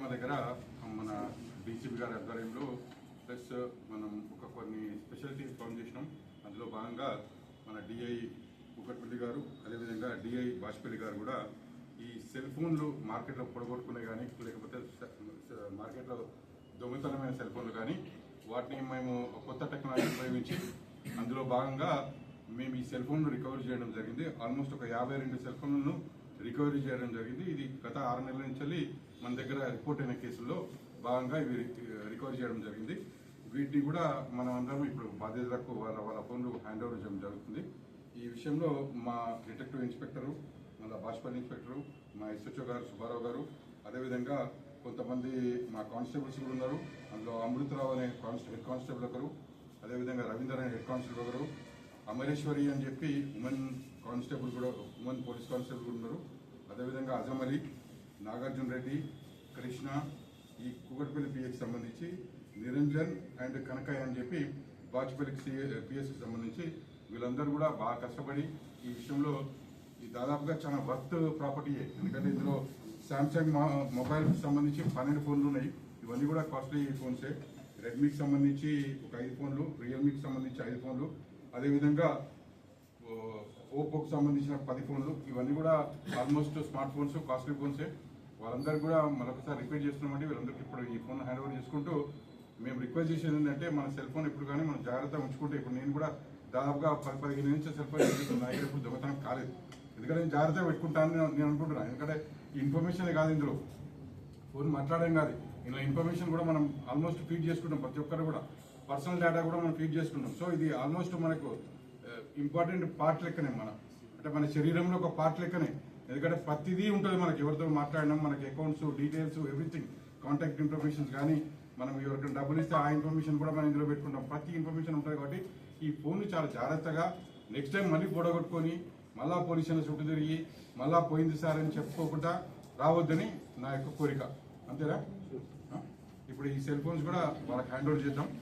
మా దగ్గర మన డీసీపీ గారి ఆధ్వర్యంలో ప్లస్ మనం ఒక కొన్ని స్పెషాలిటీస్ ఫామ్ చేసినాం. అందులో భాగంగా మన డిఐ కుకట్పల్లి గారు అదేవిధంగా డిఐ బాష్పల్లి గారు కూడా ఈ సెల్ ఫోన్లు మార్కెట్లో పొడగొట్టుకునే కానీ లేకపోతే మార్కెట్లో దొంగతనమైన సెల్ ఫోన్లు కానీ వాటిని మేము కొత్త టెక్నాలజీ ఉపయోగించి అందులో భాగంగా మేము ఈ సెల్ ఫోన్లు రికవరీ చేయడం జరిగింది. ఆల్మోస్ట్ ఒక యాభై రెండు సెల్ ఫోన్లను రికవరీ చేయడం జరిగింది. ఇది గత ఆరు నెలల నుంచి వెళ్ళి మన దగ్గర రిపోర్ట్ అయిన కేసుల్లో భాగంగా ఇవి రికవరీ చేయడం జరిగింది. వీటిని కూడా మనం అందరం ఇప్పుడు బాధితులకు వాళ్ళ వాళ్ళ ఫోన్లు హ్యాండ్ ఓవర్ చేయడం జరుగుతుంది. ఈ విషయంలో మా డిటెక్టివ్ ఇన్స్పెక్టరు మన బాష్పల్లి ఇన్స్పెక్టరు మా ఎస్హెచ్ఓ గారు సుబ్బారావు గారు అదేవిధంగా కొంతమంది మా కానిస్టేబుల్స్ కూడా ఉన్నారు. అందులో అమృతరావు అనే కానిస్టే హెడ్ కానిస్టేబుల్ ఒకరు అదేవిధంగా రవీందర్ అనే హెడ్ కానిస్టేబుల్ ఒకరు అమరేశ్వరి అని చెప్పి ఉమెన్ కానిస్టేబుల్ కూడా ఉమెన్ పోలీస్ కానిస్టేబుల్ కూడా ఉన్నారు. అదేవిధంగా అజమ్ అలీ నాగార్జున రెడ్డి కృష్ణ ఈ కుకట్పల్లి పిఎస్కి సంబంధించి నిరంజన్ అండ్ కనకయ్య అని చెప్పి బాచ్పల్లికి పిఎస్కి సంబంధించి వీళ్ళందరూ కూడా బాగా కష్టపడి ఈ విషయంలో ఈ దాదాపుగా చాలా వర్త్ ప్రాపర్టీయే ఎందుకంటే ఇందులో శాంసంగ్ మొబైల్కి సంబంధించి పన్నెండు ఫోన్లు ఉన్నాయి. ఇవన్నీ కూడా కాస్ట్లీ ఫోన్సే. రెడ్మీకి సంబంధించి ఒక ఐదు ఫోన్లు రియల్మీకి సంబంధించి ఐదు ఫోన్లు. అదేవిధంగా ఓపోకు సంబంధించిన పది ఫోన్లు ఇవన్నీ కూడా ఆల్మోస్ట్ స్మార్ట్ ఫోన్స్ కాస్ట్లీ ఫోన్సే. వాళ్ళందరికీ కూడా మరొకసారి రిక్వెస్ట్ చేస్తున్నామండి. వీళ్ళందరికీ ఇప్పుడు ఈ ఫోన్ హ్యాండ్ ఓవర్ చేసుకుంటూ మేము రిక్వెస్ట్ చేసేది ఏంటంటే మన సెల్ ఫోన్ ఇప్పుడు కానీ మనం జాగ్రత్తగా ఉంచుకుంటే ఇప్పుడు నేను కూడా దాదాపుగా పది పదిహేను నుంచి సెల్ ఫోన్ నా దగ్గర ఇప్పుడు దొంగతనం కాలేదు. ఎందుకంటే నేను జాగ్రత్తగా పెట్టుకుంటానని నేను- నేను అనుకుంటున్నాను ఎందుకంటే ఇన్ఫర్మేషన్ కాదు ఇందులో. ఫోన్ మాట్లాడడం కాదు. ఇలా ఇన్ఫర్మేషన్ కూడా మనం ఆల్మోస్ట్ ఫీడ్ చేసుకుంటాం ప్రతి ఒక్కరు కూడా. పర్సనల్ డేటా కూడా మనం ఫీడ్ చేసుకుంటాం. సో ఇది ఆల్మోస్ట్ మనకు ఇంపార్టెంట్ పార్ట్ లెక్కనే మన అంటే మన శరీరంలో ఒక పార్ట్ లెక్కనే. ఎందుకంటే ప్రతిదీ ఉంటుంది మనకి. ఎవరితో మాట్లాడడం మనకి accounts details everything contact informations కానీ మనం ఎవరికైనా డబ్బులు ఇస్తే ఆ ఇన్ఫర్మేషన్ కూడా మనం ఇందులో పెట్టుకుంటాం. ప్రతి ఇన్ఫర్మేషన్ ఉంటుంది కాబట్టి ఈ ఫోన్ చాలా జాగ్రత్తగా నెక్స్ట్ టైం మళ్ళీ పొడగొట్టుకొని మళ్ళా పోలీసుల చుట్టూ తిరిగి మళ్ళా పోయింది సార్ అని చెప్పుకోకుండా రావద్దని నా యొక్క కోరిక. అంతేనా? ఆ? ఇప్పుడు ఈ సెల్ ఫోన్స్ కూడా వాళ్ళకి హ్యాండ్ ఓవర్ చేద్దాం.